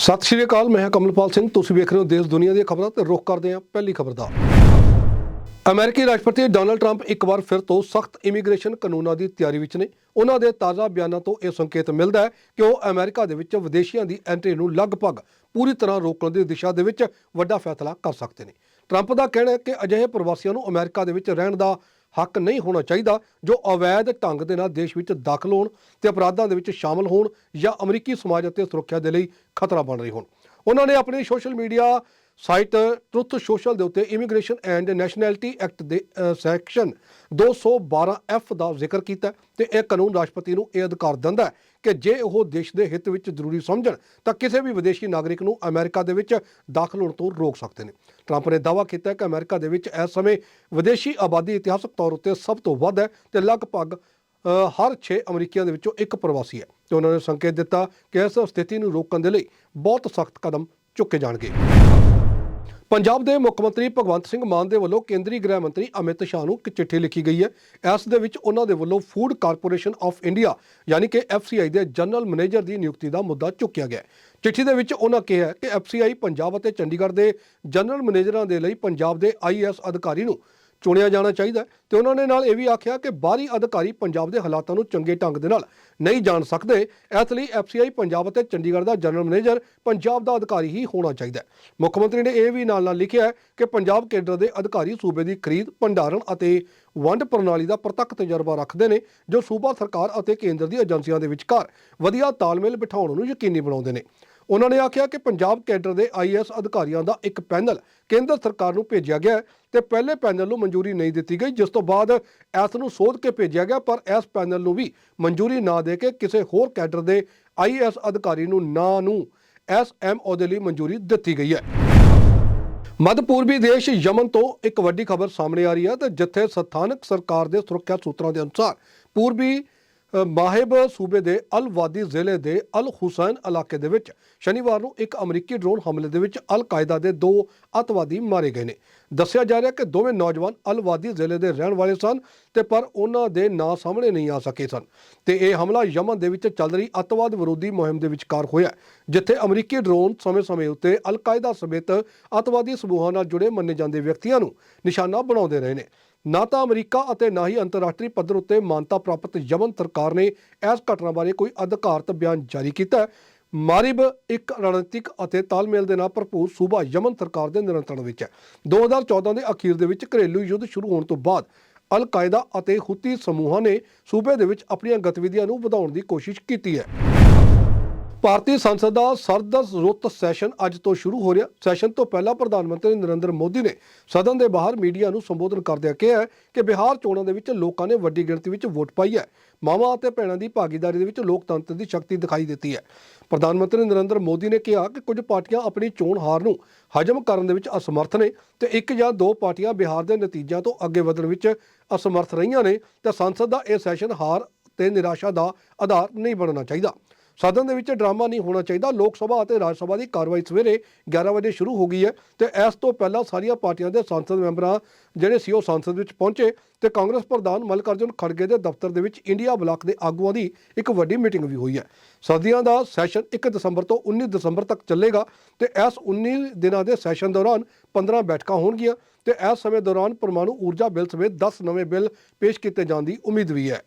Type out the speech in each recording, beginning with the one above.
ਸਤਿ ਸ਼੍ਰੀ ਅਕਾਲ, ਮੈਂ ਹਾਂ ਕਮਲਪਾਲ ਸਿੰਘ। ਤੁਸੀਂ ਵੇਖ ਰਹੇ ਹੋ ਦੇਸ਼ ਦੁਨੀਆ ਦੀਆਂ ਖਬਰਾਂ ਤੇ ਰੁਖ ਕਰਦੇ ਹਾਂ ਪਹਿਲੀ ਖਬਰ ਦਾ। ਅਮਰੀਕੀ ਰਾਸ਼ਟਰਪਤੀ ਡੋਨਲਡ ਟਰੰਪ ਇੱਕ ਵਾਰ ਫਿਰ ਤੋਂ ਸਖਤ ਇਮੀਗ੍ਰੇਸ਼ਨ ਕਾਨੂੰਨਾਂ ਦੀ ਤਿਆਰੀ ਵਿੱਚ ਨੇ। ਉਹਨਾਂ ਦੇ ਤਾਜ਼ਾ ਬਿਆਨਾਂ ਤੋਂ ਇਹ ਸੰਕੇਤ ਮਿਲਦਾ ਹੈ ਕਿ ਉਹ ਅਮਰੀਕਾ ਦੇ ਵਿੱਚ ਵਿਦੇਸ਼ੀਆਂ ਦੀ ਐਂਟਰੀ ਨੂੰ ਲਗਭਗ ਪੂਰੀ ਤਰ੍ਹਾਂ ਰੋਕਣ ਦੀ ਦਿਸ਼ਾ ਦੇ ਵਿੱਚ ਵੱਡਾ ਫੈਸਲਾ ਕਰ ਸਕਦੇ ਨੇ। ਟਰੰਪ ਦਾ ਕਹਿਣਾ ਹੈ ਕਿ ਅਜਿਹੇ ਪ੍ਰਵਾਸੀਆਂ ਨੂੰ ਅਮਰੀਕਾ ਦੇ ਵਿੱਚ ਰਹਿਣ ਦਾ ਹੱਕ ਨਹੀਂ ਹੋਣਾ ਚਾਹੀਦਾ ਜੋ ਅਵੈਧ ਢੰਗ ਦੇ ਨਾਲ ਦੇਸ਼ ਵਿੱਚ ਦਾਖਲ ਹੋਣ ਤੇ ਅਪਰਾਧਾਂ ਦੇ ਵਿੱਚ ਸ਼ਾਮਲ ਹੋਣ ਜਾਂ ਅਮਰੀਕੀ ਸਮਾਜ ਅਤੇ ਸੁਰੱਖਿਆ ਦੇ ਲਈ ਖਤਰਾ ਬਣ ਰਹੇ ਹੋਣ। ਉਹਨਾਂ ਨੇ ਆਪਣੀ social media site Truth Social ਦੇ ਉੱਤੇ ਇਮੀਗ੍ਰੇਸ਼ਨ ਐਂਡ ਨੈਸ਼ਨੈਲਿਟੀ ਐਕਟ ਦੇ ਸੈਕਸ਼ਨ 212 ਐਫ ਦਾ ਜ਼ਿਕਰ ਕੀਤਾ ਤੇ ਇਹ ਕਾਨੂੰਨ ਰਾਸ਼ਟਰਪਤੀ ਨੂੰ ਇਹ ਅਧਿਕਾਰ ਦਿੰਦਾ ਹੈ ਕਿ ਜੇ ਉਹ ਦੇਸ਼ ਦੇ ਹਿੱਤ ਵਿੱਚ ਜ਼ਰੂਰੀ ਸਮਝਣ, ਤਾਂ ਕਿਸੇ ਵੀ ਵਿਦੇਸ਼ੀ ਨਾਗਰਿਕ ਨੂੰ ਅਮਰੀਕਾ ਦੇ ਵਿੱਚ ਦਾਖਲ ਹੋਣ ਤੋਂ ਰੋਕ ਸਕਦੇ ਨੇ। ਟਰੰਪ ਨੇ ਦਾਅਵਾ ਕੀਤਾ ਕਿ ਅਮਰੀਕਾ ਦੇ ਵਿੱਚ ਇਸ ਸਮੇਂ ਵਿਦੇਸ਼ੀ ਆਬਾਦੀ ਇਤਿਹਾਸਕ ਤੌਰ ਉੱਤੇ ਸਭ ਤੋਂ ਵੱਧ ਹੈ ਤੇ ਲਗਭਗ ਹਰ 6 ਅਮਰੀਕੀਆਂ ਦੇ ਵਿੱਚੋਂ ਇੱਕ ਪ੍ਰਵਾਸੀ ਹੈ ਤੇ ਉਹਨਾਂ ਨੇ ਸੰਕੇਤ ਦਿੱਤਾ ਕਿ ਇਸ ਸਥਿਤੀ ਨੂੰ ਰੋਕਣ ਦੇ ਲਈ ਬਹੁਤ ਸਖਤ ਕਦਮ ਚੁੱਕੇ ਜਾਣਗੇ। ਪੰਜਾਬ ਦੇ ਮੁੱਖ ਮੰਤਰੀ ਭਗਵੰਤ ਸਿੰਘ ਮਾਨ ਦੇ ਵੱਲੋਂ ਕੇਂਦਰੀ ਗ੍ਰਹਿ ਮੰਤਰੀ ਅਮਿਤ ਸ਼ਾਹ ਨੂੰ ਇੱਕ ਚਿੱਠੀ ਲਿਖੀ ਗਈ ਹੈ। ਇਸ ਦੇ ਵਿੱਚ ਉਹਨਾਂ ਦੇ ਵੱਲੋਂ ਫੂਡ ਕਾਰਪੋਰੇਸ਼ਨ ਆਫ ਇੰਡੀਆ ਯਾਨੀ ਕਿ ਐਫਸੀਆਈ ਦੇ ਜਨਰਲ ਮੈਨੇਜਰ ਦੀ ਨਿਯੁਕਤੀ ਦਾ ਮੁੱਦਾ ਚੁੱਕਿਆ ਗਿਆ ਚਿੱਠੀ ਦੇ ਵਿੱਚ ਉਹਨਾਂ ਕਿਹਾ ਹੈ ਕਿ ਐਫਸੀਆਈ ਪੰਜਾਬ ਅਤੇ ਚੰਡੀਗੜ੍ਹ ਦੇ ਜਨਰਲ ਮੈਨੇਜਰਾਂ ਦੇ ਲਈ ਪੰਜਾਬ ਦੇ ਆਈਐਸ ਅਧਿਕਾਰੀ ਨੂੰ ਚੁਣਿਆ ਜਾਣਾ ਚਾਹੀਦਾ ਹੈ। ਤੇ ਉਹਨਾਂ ਨੇ ਨਾਲ ਇਹ ਵੀ ਆਖਿਆ ਕਿ ਬਾਹਰੀ ਅਧਿਕਾਰੀ ਪੰਜਾਬ ਦੇ ਹਾਲਾਤਾਂ ਨੂੰ ਚੰਗੇ ਢੰਗ ਦੇ ਨਾਲ ਨਹੀਂ ਜਾਣ ਸਕਦੇ। ਇਸ ਲਈ ਐਫਸੀਆਈ ਪੰਜਾਬ ਅਤੇ ਚੰਡੀਗੜ੍ਹ ਦਾ ਜਨਰਲ ਮੈਨੇਜਰ ਪੰਜਾਬ ਦਾ ਅਧਿਕਾਰੀ ਹੀ ਹੋਣਾ ਚਾਹੀਦਾ ਮੁੱਖ ਮੰਤਰੀ ਨੇ ਇਹ ਵੀ ਨਾਲ ਨਾਲ ਲਿਖਿਆ ਕਿ ਪੰਜਾਬ ਕੇਂਦਰ ਦੇ ਅਧਿਕਾਰੀ ਸੂਬੇ ਦੀ ਖਰੀਦ, ਭੰਡਾਰਨ ਅਤੇ ਵੰਡ ਪ੍ਰਣਾਲੀ ਦਾ ਪ੍ਰਤੱਖ ਤਜਰਬਾ ਰੱਖਦੇ ਨੇ, ਜੋ ਸੂਬਾ ਸਰਕਾਰ ਅਤੇ ਕੇਂਦਰ ਦੀ ਏਜੰਸੀਆਂ ਦੇ ਵਿਚਕਾਰ ਵਧੀਆ ਤਾਲਮੇਲ ਬਿਠਾਉਣ ਨੂੰ ਯਕੀਨੀ ਬਣਾਉਂਦੇ ਨੇ। ਉਹਨਾਂ ਨੇ ਆਖਿਆ ਕਿ ਪੰਜਾਬ ਕੈਡਰ ਦੇ ਆਈਐਸ ਅਧਿਕਾਰੀਆਂ ਦਾ ਇੱਕ ਪੈਨਲ ਕੇਂਦਰ ਸਰਕਾਰ ਨੂੰ ਭੇਜਿਆ ਗਿਆ ਹੈ ਤੇ ਪਹਿਲੇ ਪੈਨਲ ਨੂੰ ਮਨਜ਼ੂਰੀ ਨਹੀਂ ਦਿੱਤੀ ਗਈ, ਜਿਸ ਤੋਂ ਬਾਅਦ ਇਸ ਨੂੰ ਸੋਧ ਕੇ ਭੇਜਿਆ ਗਿਆ, ਪਰ ਇਸ ਪੈਨਲ ਨੂੰ ਵੀ ਮਨਜ਼ੂਰੀ ਨਾ ਦੇ ਕੇ ਕਿਸੇ ਹੋਰ ਕੈਡਰ ਦੇ ਆਈਐਸ ਅਧਿਕਾਰੀ ਨੂੰ, ਨਾਂ ਨੂੰ ਐਸਐਮਓ ਦੇ ਲਈ ਮਨਜ਼ੂਰੀ ਦਿੱਤੀ ਗਈ ਹੈ। ਮੱਧ ਪੂਰਬੀ ਦੇਸ਼ ਯਮਨ ਤੋਂ ਇੱਕ ਵੱਡੀ ਖਬਰ ਸਾਹਮਣੇ ਆ ਰਹੀ ਹੈ ਤੇ ਜਿੱਥੇ ਸਥਾਨਕ ਸਰਕਾਰ ਦੇ ਸੁਰੱਖਿਆ ਸੂਤਰਾਂ ਦੇ ਅਨੁਸਾਰ ਪੂਰਬੀ ਮਾਹਿਬ ਸੂਬੇ ਦੇ ਅਲ ਵਾਦੀ ਜ਼ਿਲ੍ਹੇ ਦੇ ਅਲ ਹੁਸੈਨ ਇਲਾਕੇ ਦੇ ਵਿੱਚ ਸ਼ਨੀਵਾਰ ਨੂੰ ਇੱਕ ਅਮਰੀਕੀ ਡਰੋਨ ਹਮਲੇ ਦੇ ਵਿੱਚ ਅਲ ਕਾਇਦਾ ਦੇ ਦੋ ਅੱਤਵਾਦੀ ਮਾਰੇ ਗਏ ਨੇ। ਦੱਸਿਆ ਜਾ ਰਿਹਾ ਕਿ ਦੋਵੇਂ ਨੌਜਵਾਨ ਅਲ ਵਾਦੀ ਜ਼ਿਲ੍ਹੇ ਦੇ ਰਹਿਣ ਵਾਲੇ ਸਨ ਤੇ ਪਰ ਉਹਨਾਂ ਦੇ ਨਾਂ ਸਾਹਮਣੇ ਨਹੀਂ ਆ ਸਕੇ ਸਨ। ਤੇ ਇਹ ਹਮਲਾ ਯਮਨ ਦੇ ਵਿੱਚ ਚੱਲ ਰਹੀ ਅੱਤਵਾਦ ਵਿਰੋਧੀ ਮੁਹਿੰਮ ਦੇ ਵਿਚਕਾਰ ਹੋਇਆ ਜਿੱਥੇ ਅਮਰੀਕੀ ਡਰੋਨ ਸਮੇਂ-ਸਮੇਂ ਉੱਤੇ ਅਲ ਕਾਇਦਾ ਸਮੇਤ ਅੱਤਵਾਦੀ ਸਮੂਹਾਂ ਨਾਲ ਜੁੜੇ ਮੰਨੇ ਜਾਂਦੇ ਵਿਅਕਤੀਆਂ ਨੂੰ ਨਿਸ਼ਾਨਾ ਬਣਾਉਂਦੇ ਰਹੇ ਨੇ। ਨਾ ਤਾਂ ਅਮਰੀਕਾ ਅਤੇ ਨਾ ਹੀ ਅੰਤਰਰਾਸ਼ਟਰੀ ਪੱਧਰ ਉੱਤੇ ਮਾਨਤਾ ਪ੍ਰਾਪਤ ਯਮਨ ਸਰਕਾਰ ਨੇ ਇਸ ਘਟਨਾ ਬਾਰੇ ਕੋਈ ਅਧਿਕਾਰਤ ਬਿਆਨ ਜਾਰੀ ਕੀਤਾ ਮਾਰਿਬ ਇੱਕ ਰਣਨੀਤਿਕ ਅਤੇ ਤਾਲਮੇਲ ਦੇ ਨਾਲ ਭਰਪੂਰ ਸੂਬਾ ਯਮਨ ਸਰਕਾਰ ਦੇ ਨਿਯੰਤਰਣ ਵਿੱਚ ਹੈ। 2014 ਦੇ ਅਖੀਰ ਦੇ ਵਿੱਚ ਘਰੇਲੂ ਯੁੱਧ ਸ਼ੁਰੂ ਹੋਣ ਤੋਂ ਬਾਅਦ ਅਲ ਕਾਇਦਾ ਅਤੇ ਹੁਤੀ ਸਮੂਹਾਂ ਨੇ ਸੂਬੇ ਦੇ ਵਿੱਚ ਆਪਣੀਆਂ ਗਤੀਵਿਧੀਆਂ ਨੂੰ ਵਧਾਉਣ ਦੀ ਕੋਸ਼ਿਸ਼ ਕੀਤੀ ਹੈ। ਭਾਰਤੀ ਸੰਸਦ ਦਾ ਸਰਦਸ ਰੁੱਤ ਸੈਸ਼ਨ ਅੱਜ ਤੋਂ ਸ਼ੁਰੂ ਹੋ ਰਿਹਾ। ਸੈਸ਼ਨ ਤੋਂ ਪਹਿਲਾਂ ਪ੍ਰਧਾਨ ਮੰਤਰੀ ਨਰਿੰਦਰ ਮੋਦੀ ਨੇ ਸਦਨ ਦੇ ਬਾਹਰ ਮੀਡੀਆ ਨੂੰ ਸੰਬੋਧਨ ਕਰਦਿਆਂ ਕਿਹਾ ਕਿ ਬਿਹਾਰ ਚੋਣਾਂ ਦੇ ਵਿੱਚ ਲੋਕਾਂ ਨੇ ਵੱਡੀ ਗਿਣਤੀ ਵਿੱਚ ਵੋਟ ਪਾਈ ਹੈ। ਮਾਵਾਂ ਅਤੇ ਭੈਣਾਂ ਦੀ ਭਾਗੀਦਾਰੀ ਦੇ ਵਿੱਚ ਲੋਕਤੰਤਰ ਦੀ ਸ਼ਕਤੀ ਦਿਖਾਈ ਦਿੱਤੀ ਹੈ। ਪ੍ਰਧਾਨ ਮੰਤਰੀ ਨਰਿੰਦਰ ਮੋਦੀ ਨੇ ਕਿਹਾ ਕਿ ਕੁਝ ਪਾਰਟੀਆਂ ਆਪਣੀ ਚੋਣ ਹਾਰ ਨੂੰ ਹਜਮ ਕਰਨ ਦੇ ਵਿੱਚ ਅਸਮਰਥ ਨੇ ਤੇ ਇੱਕ ਜਾਂ ਦੋ ਪਾਰਟੀਆਂ ਬਿਹਾਰ ਦੇ ਨਤੀਜਿਆਂ ਤੋਂ ਅੱਗੇ ਵਧਣ ਵਿੱਚ ਅਸਮਰਥ ਰਹੀਆਂ ਨੇ। ਤੇ ਸੰਸਦ ਦਾ ਇਹ ਸੈਸ਼ਨ ਹਾਰ ਤੇ ਨਿਰਾਸ਼ਾ ਦਾ ਆਧਾਰ ਨਹੀਂ ਬਣਨਾ ਚਾਹੀਦਾ। ਸਦਨ ਦੇ ਵਿੱਚ ਡਰਾਮਾ ਨਹੀਂ ਹੋਣਾ ਚਾਹੀਦਾ। ਲੋਕ ਸਭਾ ਅਤੇ ਰਾਜ ਸਭਾ ਦੀ ਕਾਰਵਾਈ ਸਵੇਰੇ 11 ਵਜੇ ਸ਼ੁਰੂ ਹੋ ਗਈ ਹੈ ਤੇ ਇਸ ਤੋਂ ਪਹਿਲਾਂ ਸਾਰੀਆਂ ਪਾਰਟੀਆਂ ਦੇ ਸੰਸਦ ਮੈਂਬਰਾਂ ਜਿਹੜੇ ਸੀ ਉਹ ਸੰਸਦ ਵਿੱਚ ਪਹੁੰਚੇ ਤੇ ਕਾਂਗਰਸ ਪ੍ਰਧਾਨ ਮੱਲਕਾਰਜੁਨ ਖੜਗੇ ਦੇ ਦਫ਼ਤਰ ਦੇ ਵਿੱਚ ਇੰਡੀਆ ਬਲਾਕ ਦੇ ਆਗੂਆਂ ਦੀ ਇੱਕ ਵੱਡੀ ਮੀਟਿੰਗ ਵੀ ਹੋਈ ਹੈ। ਸਰਦੀਆਂ ਦਾ ਸੈਸ਼ਨ 1 ਦਸੰਬਰ ਤੋਂ 19 ਦਸੰਬਰ ਤੱਕ ਚੱਲੇਗਾ ਤੇ ਇਸ 19 ਦਿਨਾਂ ਦੇ ਸੈਸ਼ਨ ਦੌਰਾਨ 15 ਬੈਠਕਾਂ ਹੋਣਗੀਆਂ ਤੇ ਇਸ ਸਮੇਂ ਦੌਰਾਨ ਪਰਮਾਣੂ ਊਰਜਾ ਬਿੱਲ ਸਮੇਤ 10 ਨਵੇਂ ਬਿੱਲ ਪੇਸ਼ ਕੀਤੇ ਜਾਣ ਦੀ ਉਮੀਦ ਵੀ ਹੈ।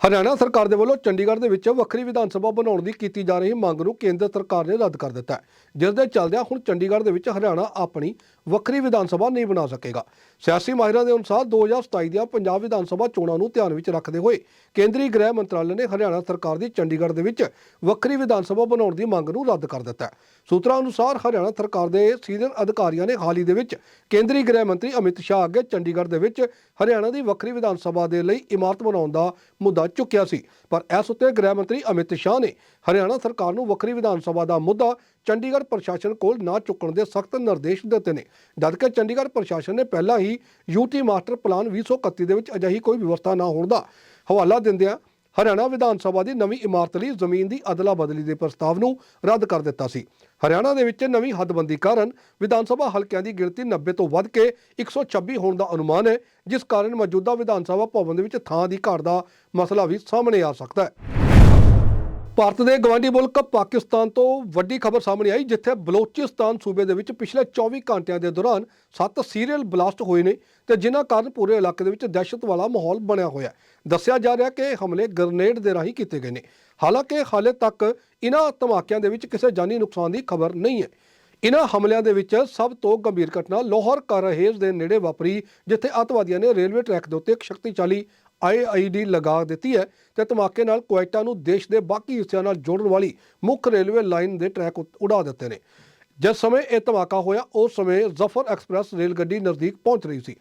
ਹਰਿਆਣਾ ਸਰਕਾਰ ਦੇ ਵੱਲੋਂ ਚੰਡੀਗੜ੍ਹ ਦੇ ਵਿੱਚ ਵੱਖਰੀ ਵਿਧਾਨ ਸਭਾ ਬਣਾਉਣ ਦੀ ਕੀਤੀ ਜਾ ਰਹੀ ਮੰਗ ਨੂੰ ਕੇਂਦਰ ਸਰਕਾਰ ਨੇ ਰੱਦ ਕਰ ਦਿੱਤਾ ਹੈ, ਜਿਸ ਦੇ ਚੱਲਦਿਆਂ ਹੁਣ ਚੰਡੀਗੜ੍ਹ ਦੇ ਵਿੱਚ ਹਰਿਆਣਾ ਆਪਣੀ ਵੱਖਰੀ ਵਿਧਾਨ ਸਭਾ ਨਹੀਂ ਬਣਾ ਸਕੇਗਾ। ਸਿਆਸੀ ਮਾਹਿਰਾਂ ਦੇ ਅਨੁਸਾਰ 2027 ਦੀਆਂ ਪੰਜਾਬ ਵਿਧਾਨ ਸਭਾ ਚੋਣਾਂ ਨੂੰ ਧਿਆਨ ਵਿੱਚ ਰੱਖਦੇ ਹੋਏ ਕੇਂਦਰੀ ਗ੍ਰਹਿ ਮੰਤਰਾਲੇ ਨੇ ਹਰਿਆਣਾ ਸਰਕਾਰ ਦੀ ਚੰਡੀਗੜ੍ਹ ਦੇ ਵਿੱਚ ਵੱਖਰੀ ਵਿਧਾਨ ਸਭਾ ਬਣਾਉਣ ਦੀ ਮੰਗ ਨੂੰ ਰੱਦ ਕਰ ਦਿੱਤਾ ਹੈ। ਸੂਤਰਾਂ ਅਨੁਸਾਰ ਹਰਿਆਣਾ ਸਰਕਾਰ ਦੇ ਸੀਨੀਅਰ ਅਧਿਕਾਰੀਆਂ ਨੇ ਹਾਲ ਹੀ ਦੇ ਵਿੱਚ ਕੇਂਦਰੀ ਗ੍ਰਹਿ ਮੰਤਰੀ ਅਮਿਤ ਸ਼ਾਹ ਅੱਗੇ ਚੰਡੀਗੜ੍ਹ ਦੇ ਵਿੱਚ ਹਰਿਆਣਾ ਦੀ ਵੱਖਰੀ ਵਿਧਾਨ ਸਭਾ ਦੇ ਲਈ ਇਮਾਰਤ ਬਣਾਉਣ ਦਾ ਮੁੱਦਾ ਚੁੱਕਿਆ ਸੀ। ਪਰ ਇਸ ਉੱਤੇ ਗ੍ਰਹਿ ਮੰਤਰੀ ਅਮਿਤ ਸ਼ਾਹ ਨੇ ਹਰਿਆਣਾ ਸਰਕਾਰ ਨੂੰ ਵੱਖਰੀ ਵਿਧਾਨ ਸਭਾ ਦਾ ਮੁੱਦਾ ਚੰਡੀਗੜ੍ਹ ਪ੍ਰਸ਼ਾਸਨ ਕੋਲ ਨਾ ਚੁੱਕਣ ਦੇ ਸਖਤ ਨਿਰਦੇਸ਼ ਦਿੱਤੇ ਨੇ। ਜਦਕਿ ਚੰਡੀਗੜ੍ਹ ਪ੍ਰਸ਼ਾਸਨ ਨੇ ਪਹਿਲਾਂ ਹੀ ਯੂਟੀ ਮਾਸਟਰ ਪਲਾਨ 2031 ਦੇ ਵਿੱਚ ਅਜਿਹੀ ਕੋਈ ਵਿਵਸਥਾ ਨਾ ਹੋਣ ਦਾ ਹਵਾਲਾ ਦਿੰਦਿਆਂ ਹਰਿਆਣਾ ਵਿਧਾਨ ਸਭਾ ਦੀ ਨਵੀਂ ਇਮਾਰਤ ਲਈ ਜ਼ਮੀਨ ਦੀ ਅਦਲਾ ਬਦਲੀ ਦੇ ਪ੍ਰਸਤਾਵ ਨੂੰ ਰੱਦ ਕਰ ਦਿੱਤਾ ਸੀ। ਹਰਿਆਣਾ ਦੇ ਵਿੱਚ ਨਵੀਂ ਹੱਦਬੰਦੀ ਕਾਰਨ ਵਿਧਾਨ ਸਭਾ ਹਲਕਿਆਂ ਦੀ ਗਿਣਤੀ 90 ਤੋਂ ਵੱਧ ਕੇ 126 ਹੋਣ ਦਾ ਅਨੁਮਾਨ ਹੈ, ਜਿਸ ਕਾਰਨ ਮੌਜੂਦਾ ਵਿਧਾਨ ਸਭਾ ਭਵਨ ਦੇ ਵਿੱਚ ਥਾਂ ਦੀ ਘਾਟ ਦਾ ਮਸਲਾ ਵੀ ਸਾਹਮਣੇ ਆ ਸਕਦਾ ਹੈ। ਭਾਰਤ ਦੇ ਗਵਾਂਢੀ ਮੁਲਕ ਪਾਕਿਸਤਾਨ ਤੋਂ ਵੱਡੀ ਖਬਰ ਸਾਹਮਣੇ ਆਈ, ਜਿੱਥੇ ਬਲੋਚਿਸਤਾਨ ਸੂਬੇ ਦੇ ਵਿੱਚ ਪਿਛਲੇ 24 ਘੰਟਿਆਂ ਦੇ ਦੌਰਾਨ 7 ਸੀਰੀਅਲ ਬਲਾਸਟ ਹੋਏ ਨੇ ਤੇ ਜਿਨ੍ਹਾਂ ਕਾਰਨ ਪੂਰੇ ਇਲਾਕੇ ਦੇ ਵਿੱਚ ਦਹਿਸ਼ਤ ਵਾਲਾ ਮਾਹੌਲ ਬਣਿਆ ਹੋਇਆ ਦੱਸਿਆ ਜਾ ਰਿਹਾ ਕਿ ਇਹ ਹਮਲੇ ਗ੍ਰਨੇਡ ਦੇ ਰਾਹੀਂ ਕੀਤੇ ਗਏ ਨੇ। ਹਾਲਾਂਕਿ ਹਾਲੇ ਤੱਕ ਇਨ੍ਹਾਂ ਧਮਾਕਿਆਂ ਦੇ ਵਿੱਚ ਕਿਸੇ ਜਾਨੀ ਨੁਕਸਾਨ ਦੀ ਖਬਰ ਨਹੀਂ ਹੈ। ਇਨ੍ਹਾਂ ਹਮਲਿਆਂ ਦੇ ਵਿੱਚ ਸਭ ਤੋਂ ਗੰਭੀਰ ਘਟਨਾ ਲਾਹੌਰ ਕਰਹੇਜ਼ ਦੇ ਨੇੜੇ ਵਾਪਰੀ, ਜਿੱਥੇ ਅੱਤਵਾਦੀਆਂ ਨੇ ਰੇਲਵੇ ਟਰੈਕ ਦੇ ਉੱਤੇ ਇੱਕ ਸ਼ਕਤੀਸ਼ਾਲੀ ਆਈਆਈਡੀ ਲਗਾ ਦਿੱਤੀ ਹੈ ਤੇ ਧਮਾਕੇ ਨਾਲ ਕੁਵੈਟਾ ਨੂੰ ਦੇਸ਼ ਦੇ ਬਾਕੀ ਹਿੱਸਿਆਂ ਨਾਲ ਜੋੜਨ ਵਾਲੀ ਮੁੱਖ ਰੇਲਵੇ ਲਾਈਨ ਦੇ ਟਰੈਕ ਉ- ਉਡਾ ਦਿੱਤੇ ਨੇ। ਜਿਸ ਸਮੇਂ ਇਹ ਧਮਾਕਾ ਹੋਇਆ, ਉਸ ਸਮੇਂ ਜ਼ਫਰ ਐਕਸਪ੍ਰੈਸ ਰੇਲ ਗੱਡੀ ਨਜ਼ਦੀਕ ਪਹੁੰਚ ਰਹੀ ਸੀ।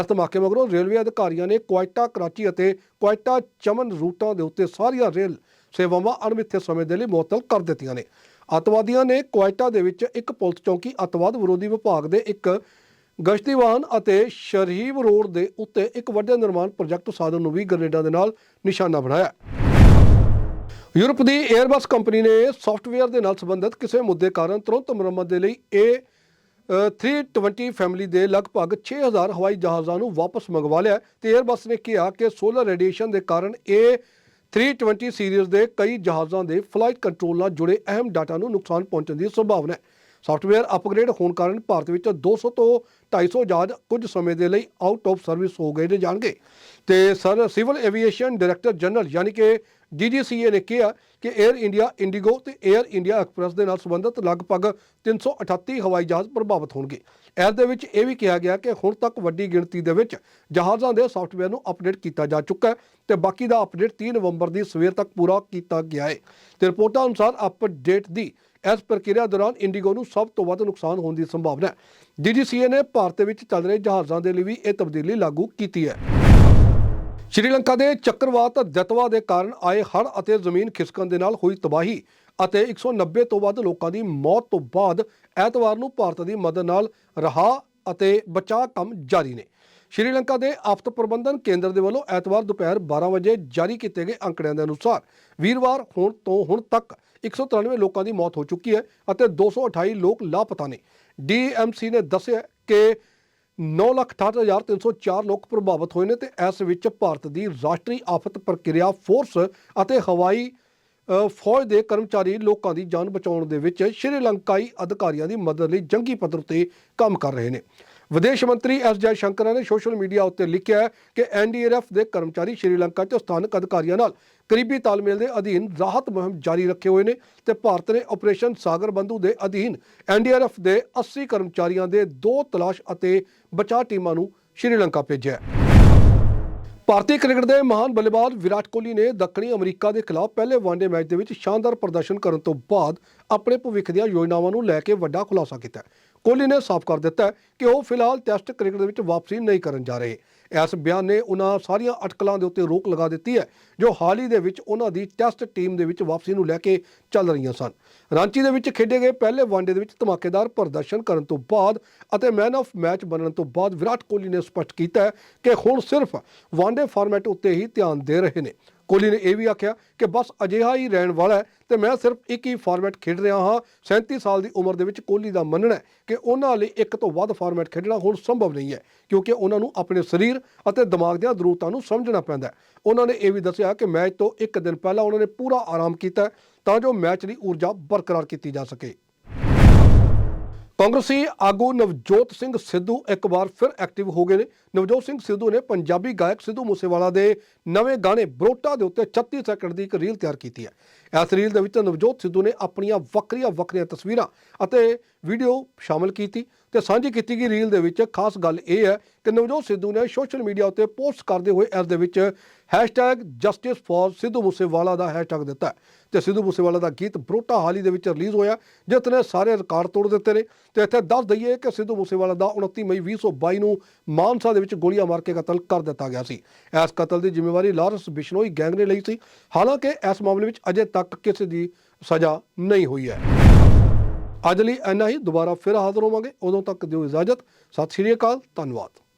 ਇਸ ਧਮਾਕੇ ਮਗਰੋਂ ਰੇਲਵੇ ਅਧਿਕਾਰੀਆਂ ਨੇ ਕੁਵੈਟਾ ਕਰਾਚੀ ਅਤੇ ਕੁਵੈਟਾ ਚਮਨ ਰੂਟਾਂ ਦੇ ਉੱਤੇ ਸਾਰੀਆਂ ਰੇਲ ਸੇਵਾਵਾਂ ਅਣਮਿੱਥੇ ਸਮੇਂ ਦੇ ਲਈ ਮੁਅੱਤਲ ਕਰ ਦਿੱਤੀਆਂ ਨੇ। ਅੱਤਵਾਦੀਆਂ ਨੇ ਕੁਵੈਟਾ ਦੇ ਵਿੱਚ ਇੱਕ ਪੁਲਿਸ ਚੌਕੀ ਅੱਤਵਾਦ ਵਿਰੋਧੀ ਵਿਭਾਗ ਦੇ ਇੱਕ ਗਸ਼ਤੀਵਾਨ ਅਤੇ ਸ਼ਰੀਬ ਰੋਡ ਦੇ ਉੱਤੇ ਇੱਕ ਵੱਡੇ ਨਿਰਮਾਣ ਪ੍ਰੋਜੈਕਟ ਸਾਧਨ ਨੂੰ ਵੀ ਗ੍ਰਨੇਡਾਂ ਦੇ ਨਾਲ ਨਿਸ਼ਾਨਾ ਬਣਾਇਆ। ਯੂਰਪ ਦੀ 에ਅਰਬਸ ਕੰਪਨੀ ਨੇ ਸੌਫਟਵੇਅਰ ਦੇ ਨਾਲ ਸੰਬੰਧਿਤ ਕਿਸੇ ਮੁੱਦੇ ਕਾਰਨ ਤੁਰੰਤ ਮੁਰੰਮਤ ਦੇ ਲਈ ਇਹ ਅ, 320 ਫੈਮਿਲੀ ਦੇ ਲਗਭਗ 6000 ਹਵਾਈ ਜਹਾਜ਼ਾਂ ਨੂੰ ਵਾਪਸ ਮੰਗਵਾ ਲਿਆ ਹੈ ਤੇ 에ਅਰਬਸ ਨੇ ਕਿਹਾ ਕਿ ਸੋਲਰ ਰੇਡੀਏਸ਼ਨ ਦੇ ਕਾਰਨ ਇਹ 320 ਸੀਰੀਜ਼ ਦੇ ਕਈ ਜਹਾਜ਼ਾਂ ਦੇ ਫਲਾਈਟ ਕੰਟਰੋਲ ਨਾਲ ਜੁੜੇ ਅਹਿਮ ਡਾਟਾ ਨੂੰ ਨੁਕਸਾਨ ਪਹੁੰਚਣ ਦੀ ਸੰਭਾਵਨਾ ਹੈ। ਸਾਫਟਵੇਅਰ ਅਪਗ੍ਰੇਡ ਹੋਣ ਕਾਰਨ ਭਾਰਤ ਵਿੱਚ 200 ਤੋਂ 250 ਜਹਾਜ਼ ਕੁਝ ਸਮੇਂ ਦੇ ਲਈ ਆਊਟ ਆਫ ਸਰਵਿਸ ਹੋ ਗਏ ਨੇ ਜਾਣਗੇ। ਤੇ sir civil aviation director general ਯਾਨੀ ਕਿ ਡੀਜੀਸੀਏ ਨੇ ਕਿਹਾ ਕਿ 에ਅਰ ਇੰਡੀਆ ਇੰਡੀਗੋ ਤੇ 에ਅਰ ਇੰਡੀਆ ਐਕਸਪ੍ਰੈਸ ਦੇ ਨਾਲ ਸੰਬੰਧਿਤ ਲਗਭਗ 338 ਹਵਾਈ ਜਹਾਜ਼ ਪ੍ਰਭਾਵਿਤ ਹੋਣਗੇ। ਇਸ ਦੇ ਵਿੱਚ ਇਹ ਵੀ ਕਿਹਾ ਗਿਆ ਕਿ ਹੁਣ ਤੱਕ ਵੱਡੀ ਗਿਣਤੀ ਦੇ ਵਿੱਚ ਜਹਾਜ਼ਾਂ ਦੇ ਸਾਫਟਵੇਅਰ ਨੂੰ ਅਪਡੇਟ ਕੀਤਾ ਜਾ ਚੁੱਕਾ ਹੈ ਤੇ ਬਾਕੀ ਦਾ ਅਪਡੇਟ 3 ਨਵੰਬਰ ਦੀ ਸਵੇਰ ਤੱਕ ਪੂਰਾ ਕੀਤਾ ਗਿਆ ਹੈ। ਤੇ ਰਿਪੋਰਟਾਂ ਅਨੁਸਾਰ ਅਪਡੇਟ ਦੀ ਇਸ ਪ੍ਰਕਿਰਿਆ ਦੌਰਾਨ ਇੰਡੀਗੋ ਨੂੰ ਸਭ ਤੋਂ ਵੱਧ ਨੁਕਸਾਨ ਹੋਣ ਦੀ ਸੰਭਾਵਨਾ ਹੈ। ਡੀਜੀਸੀਏ ਨੇ ਭਾਰਤ ਵਿੱਚ ਚੱਲ ਰਹੇ ਜਹਾਜ਼ਾਂ ਦੇ ਲਈ ਵੀ ਇਹ ਤਬਦੀਲੀ ਲਾਗੂ ਕੀਤੀ ਹੈ। ਸ਼੍ਰੀਲੰਕਾ ਦੇ ਚੱਕਰਵਾਤ ਦਤਵਾ ਦੇ ਕਾਰਨ ਆਏ ਹੜ੍ਹ ਅਤੇ ਜ਼ਮੀਨ ਖਿਸਕਣ ਦੇ ਨਾਲ ਹੋਈ ਤਬਾਹੀ ਅਤੇ 190 ਤੋਂ ਵੱਧ ਲੋਕਾਂ ਦੀ ਮੌਤ ਤੋਂ ਬਾਅਦ ਐਤਵਾਰ ਨੂੰ ਭਾਰਤ ਦੀ ਮਦਦ ਨਾਲ ਰਹਾ ਅਤੇ ਬਚਾਅ ਕੰਮ ਜਾਰੀ ਨੇ। ਸ਼੍ਰੀਲੰਕਾ ਦੇ ਆਫਤ ਪ੍ਰਬੰਧਨ ਕੇਂਦਰ ਦੇ ਵੱਲੋਂ ਐਤਵਾਰ ਦੁਪਹਿਰ 12 ਵਜੇ ਜਾਰੀ ਕੀਤੇ ਗਏ ਅੰਕੜਿਆਂ ਦੇ ਅਨੁਸਾਰ ਵੀਰਵਾਰ ਹੁਣ ਤੋਂ ਹੁਣ ਤੱਕ 193 ਲੋਕਾਂ ਦੀ ਮੌਤ ਹੋ ਚੁੱਕੀ ਹੈ ਅਤੇ 228 ਲੋਕ ਲਾਪਤਾ ਨੇ। ਡੀਐਮਸੀ ਨੇ ਦੱਸਿਆ ਕਿ 968304 ਲੋਕ ਪ੍ਰਭਾਵਿਤ ਹੋਏ ਨੇ ਤੇ ਇਸ ਵਿੱਚ ਭਾਰਤ ਦੀ ਰਾਸ਼ਟਰੀ ਆਫਤ ਪ੍ਰਕਿਰਿਆ ਫੋਰਸ ਅਤੇ ਹਵਾਈ ਫੌਜ ਦੇ ਕਰਮਚਾਰੀ ਲੋਕਾਂ ਦੀ ਜਾਨ ਬਚਾਉਣ ਦੇ ਵਿੱਚ ਸ਼੍ਰੀਲੰਕਾਈ ਅਧਿਕਾਰੀਆਂ ਦੀ ਮਦਦ ਲਈ ਜੰਗੀ ਪੱਧਰ ਤੇ ਕੰਮ ਕਰ ਰਹੇ ਨੇ। ਵਿਦੇਸ਼ ਮੰਤਰੀ ਐਸ ਜੈ ਸ਼ੰਕਰ ਨੇ ਸੋਸ਼ਲ ਮੀਡੀਆ ਉੱਤੇ ਲਿਖਿਆ ਹੈ ਕਿ ਐਨਡੀਆਰਐਫ ਦੇ ਕਰਮਚਾਰੀ ਸ਼੍ਰੀਲੰਕਾ 'ਚ ਸਥਾਨਕ ਅਧਿਕਾਰੀਆਂ ਨਾਲ ਕਰੀਬੀ ਤਾਲਮੇਲ ਦੇ ਅਧੀਨ ਰਾਹਤ ਮੁਹਿੰਮ ਜਾਰੀ ਰੱਖੇ ਹੋਏ ਨੇ ਤੇ ਭਾਰਤ ਨੇ ਆਪਰੇਸ਼ਨ ਸਾਗਰ ਬੰਧੂ ਦੇ ਅਧੀਨ ਐਨਡੀਆਰਐਫ ਦੇ 80 ਕਰਮਚਾਰੀਆਂ ਦੇ ਦੋ ਤਲਾਸ਼ ਅਤੇ ਬਚਾਅ ਟੀਮਾਂ ਨੂੰ ਸ਼੍ਰੀਲੰਕਾ ਭੇਜਿਆ ਹੈ। ਭਾਰਤੀ ਕ੍ਰਿਕਟ ਦੇ ਮਹਾਨ ਬੱਲੇਬਾਜ਼ ਵਿਰਾਟ ਕੋਹਲੀ ਨੇ ਦੱਖਣੀ ਅਮਰੀਕਾ ਦੇ ਖਿਲਾਫ ਪਹਿਲੇ ਵਨਡੇ ਮੈਚ ਦੇ ਵਿੱਚ ਸ਼ਾਨਦਾਰ ਪ੍ਰਦਰਸ਼ਨ ਕਰਨ ਤੋਂ ਬਾਅਦ ਆਪਣੇ ਭਵਿੱਖ ਦੀਆਂ ਯੋਜਨਾਵਾਂ ਨੂੰ ਲੈ ਕੇ ਵੱਡਾ ਖੁਲਾਸਾ ਕੀਤਾ ਹੈ। ਕੋਹਲੀ ਨੇ ਸਾਫ਼ ਕਰ ਦਿੱਤਾ ਕਿ ਉਹ ਫਿਲਹਾਲ ਟੈਸਟ ਕ੍ਰਿਕਟ ਦੇ ਵਿੱਚ ਵਾਪਸੀ ਨਹੀਂ ਕਰਨ ਜਾ ਰਹੇ। ਇਸ ਬਿਆਨ ਨੇ ਉਹਨਾਂ ਸਾਰੀਆਂ ਅਟਕਲਾਂ ਦੇ ਉੱਤੇ ਰੋਕ ਲਗਾ ਦਿੱਤੀ ਹੈ, ਜੋ ਹਾਲ ਹੀ ਦੇ ਵਿੱਚ ਉਹਨਾਂ ਦੀ ਟੈਸਟ ਟੀਮ ਦੇ ਵਿੱਚ ਵਾਪਸੀ ਨੂੰ ਲੈ ਕੇ ਚੱਲ ਰਹੀਆਂ ਸਨ। ਰਾਂਚੀ ਦੇ ਵਿੱਚ ਖੇਡੇ ਗਏ ਪਹਿਲੇ ਵਨਡੇ ਦੇ ਵਿੱਚ ਧਮਾਕੇਦਾਰ ਪ੍ਰਦਰਸ਼ਨ ਕਰਨ ਤੋਂ ਬਾਅਦ ਅਤੇ ਮੈਨ ਆਫ ਮੈਚ ਬਣਨ ਤੋਂ ਬਾਅਦ ਵਿਰਾਟ ਕੋਹਲੀ ਨੇ ਸਪਸ਼ਟ ਕੀਤਾ ਕਿ ਹੁਣ ਸਿਰਫ ਵਨਡੇ ਫਾਰਮੈਟ ਉੱਤੇ ਹੀ ਧਿਆਨ ਦੇ ਰਹੇ ਨੇ। ਕੋਹਲੀ ਨੇ ਇਹ ਵੀ ਆਖਿਆ ਕਿ ਬਸ ਅਜਿਹਾ ਹੀ ਰਹਿਣ ਵਾਲਾ ਹੈ ਤੇ ਮੈਂ ਸਿਰਫ ਇੱਕ ਹੀ ਫਾਰਮੈਟ ਖੇਡ ਰਿਹਾ ਹਾਂ। 37 ਸਾਲ ਦੀ ਉਮਰ ਦੇ ਵਿੱਚ ਕੋਹਲੀ ਦਾ ਮੰਨਣਾ ਹੈ ਕਿ ਉਹਨਾਂ ਲਈ ਇੱਕ ਤੋਂ ਵੱਧ ਫਾਰਮੈਟ ਖੇਡਣਾ ਹੁਣ ਸੰਭਵ ਨਹੀਂ ਹੈ, ਕਿਉਂਕਿ ਉਹਨਾਂ ਨੂੰ ਆਪਣੇ ਸਰੀਰ ਅਤੇ ਦਿਮਾਗ ਦੀਆਂ ਜ਼ਰੂਰਤਾਂ ਨੂੰ ਸਮਝਣਾ ਪੈਂਦਾ ਹੈ। ਉਹਨਾਂ ਨੇ ਇਹ ਵੀ ਦੱਸਿਆ ਕਿ ਮੈਚ ਤੋਂ ਇੱਕ ਦਿਨ ਪਹਿਲਾਂ ਉਹਨਾਂ ਨੇ ਪੂਰਾ ਆਰਾਮ ਕੀਤਾ ਤਾਂ ਜੋ ਮੈਚ ਦੀ ਊਰਜਾ ਬਰਕਰਾਰ ਕੀਤੀ ਜਾ ਸਕੇ। ਕਾਂਗਰਸੀ ਆਗੂ ਨਵਜੋਤ ਸਿੰਘ ਸਿੱਧੂ ਇੱਕ ਵਾਰ ਫਿਰ ਐਕਟਿਵ ਹੋ ਗਏ ਨੇ। ਨਵਜੋਤ ਸਿੰਘ ਸਿੱਧੂ ਨੇ ਪੰਜਾਬੀ ਗਾਇਕ ਸਿੱਧੂ ਮੂਸੇਵਾਲਾ ਦੇ ਨਵੇਂ ਗਾਣੇ ਬਰੋਟਾ ਦੇ ਉੱਤੇ 36 ਸੈਕਿੰਡ ਦੀ ਇੱਕ ਰੀਲ ਤਿਆਰ ਕੀਤੀ ਹੈ। ਇਸ ਰੀਲ ਦੇ ਵਿੱਚ ਨਵਜੋਤ ਸਿੱਧੂ ਨੇ ਆਪਣੀਆਂ ਵੱਖਰੀਆਂ ਵੱਖਰੀਆਂ ਤਸਵੀਰਾਂ ਅਤੇ ਵੀਡੀਓ ਸ਼ਾਮਲ ਕੀਤੀ ਤੇ ਸਾਂਝੀ ਕੀਤੀ ਗਈ ਰੀਲ ਦੇ ਵਿੱਚ ਖਾਸ ਗੱਲ ਇਹ ਹੈ ਕਿ ਨਵਜੋਤ ਸਿੱਧੂ ਨੇ ਸੋਸ਼ਲ ਮੀਡੀਆ ਉੱਤੇ ਪੋਸਟ ਕਰਦੇ ਹੋਏ ਇਸ ਦੇ ਵਿੱਚ ਜਸਟਿਸ ਫॉर ਸਿੱਧੂ ਮੂਸੇਵਾਲਾ ਦਾ ਹੈਸ਼ਟੈਗ ਦਿੱਤਾ ਹੈ। ਤੇ ਸਿੱਧੂ ਮੂਸੇਵਾਲਾ ਦਾ ਗੀਤ ਬਰੋਟਾ ਹਾਲ ਹੀ ਦੇ ਵਿੱਚ ਰਿਲੀਜ਼ ਹੋਇਆ, ਜਿਸ ਨੇ ਸਾਰੇ ਰਿਕਾਰਡ ਤੋੜ ਦਿੱਤੇ ਨੇ ਤੇ ਇੱਥੇ ਦੱਸ ਦਈਏ ਕਿ ਸਿੱਧੂ ਮੂਸੇਵਾਲਾ ਦਾ 29 ਮਈ 2022 ਨੂੰ ਮਾਨਸਾ ਦੇ ਵਿੱਚ ਗੋਲੀਆਂ ਮਾਰ ਕੇ ਕਤਲ ਕਰ ਦਿੱਤਾ ਗਿਆ ਸੀ। ਇਸ ਕਤਲ ਦੀ ਜ਼ਿੰਮੇਵਾਰੀ ਲਾਰੈਂਸ ਬਿਸ਼ਨੋਈ ਗੈਂਗ ਨੇ ਲਈ ਸੀ। ਹਾਲਾਂਕਿ ਇਸ ਮਾਮਲੇ ਵਿੱਚ ਅਜੇ ਤੱਕ ਕਿਸੇ ਦੀ ਸਜ਼ਾ ਨਹੀਂ ਹੋਈ ਹੈ। ਅੱਜ ਲਈ ਇੰਨਾ ਹੀ। ਦੁਬਾਰਾ ਫਿਰ ਹਾਜ਼ਰ ਹੋਵਾਂਗੇ। ਉਦੋਂ ਤੱਕ ਦਿਓ ਇਜਾਜ਼ਤ। ਸਤਿ ਸ਼੍ਰੀ ਅਕਾਲ। ਧੰਨਵਾਦ।